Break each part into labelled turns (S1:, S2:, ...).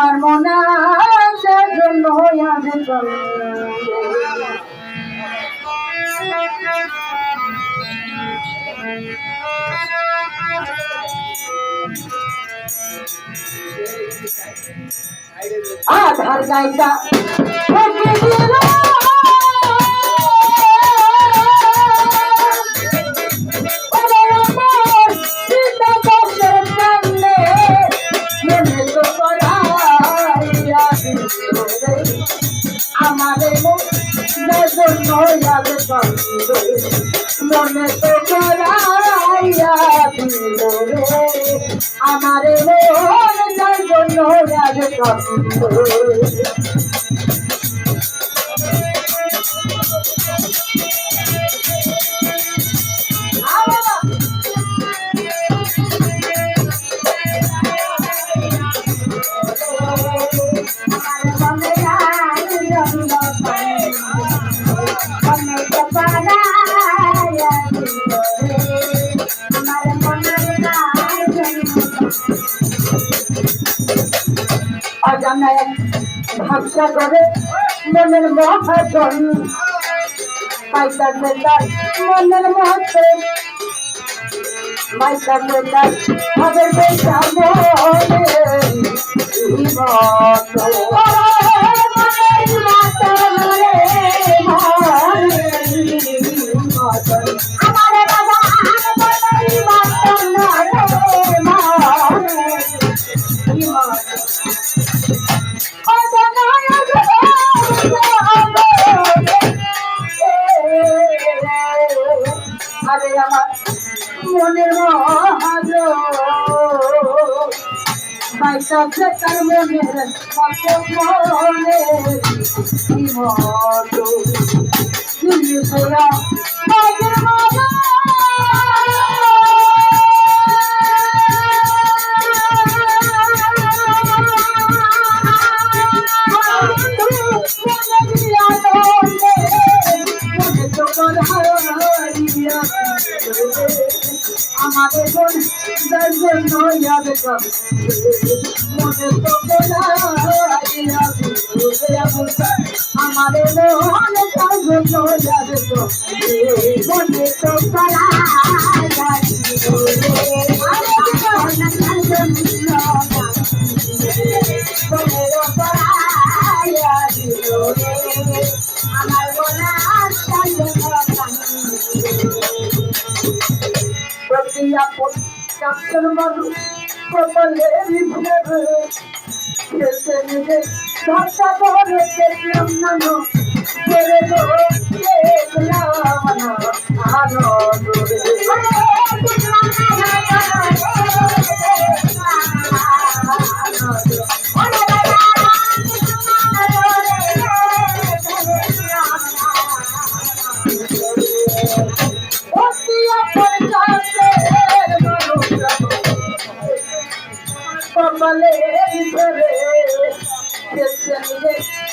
S1: আমার মনে জন্য আমি আধার গাইটা মনে তো করাইয়া দিল রে। আমারে মন জন্য যাবে কান্দে অজানায় ভাবসা করে, মনের মহাজন পাইতা বেতার মনের মহতে পাইতা বেতার হবে বেতা আমার মনের মহাজ। বাইসাছে তার মনের কত মনে কি মতো তুমি সোয়া বাগের মালা আমাদের হইয়াবে মনে তো আমাদের বোন মানুষ মনে কপালে ভিড়ে খেলতে নিজে ভাষা বলে কেটে নানো করে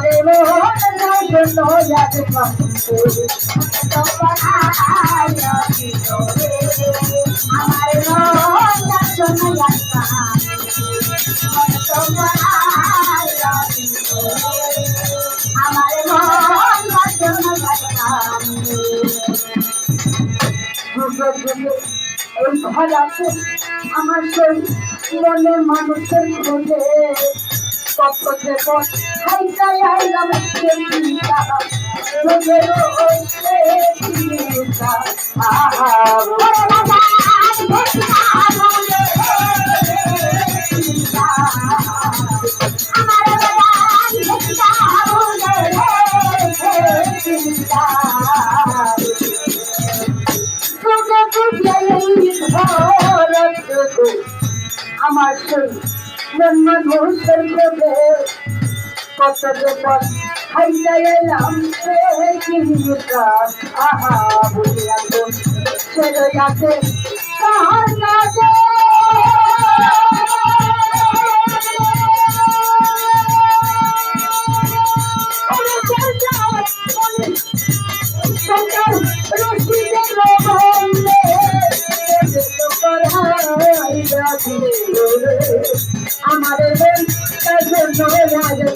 S1: আমারে মন জন্য যাতে আমারে মন জন্য আমারে আছে আমার সেই মনে মানুষের কত যে হাইকাই হাইলাম আমার একজন মানুষের খোঁজে কত পথ হাইটা এলাম সে জিনিসটা আহা বুঝলাম সে রইয়াছে তাহার কাছে?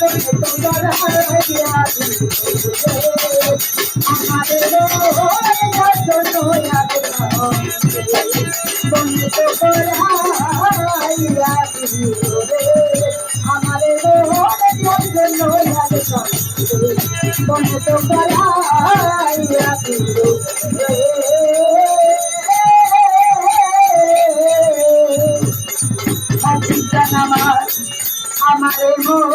S1: তোলে তো করাই রাখি রে আমার মন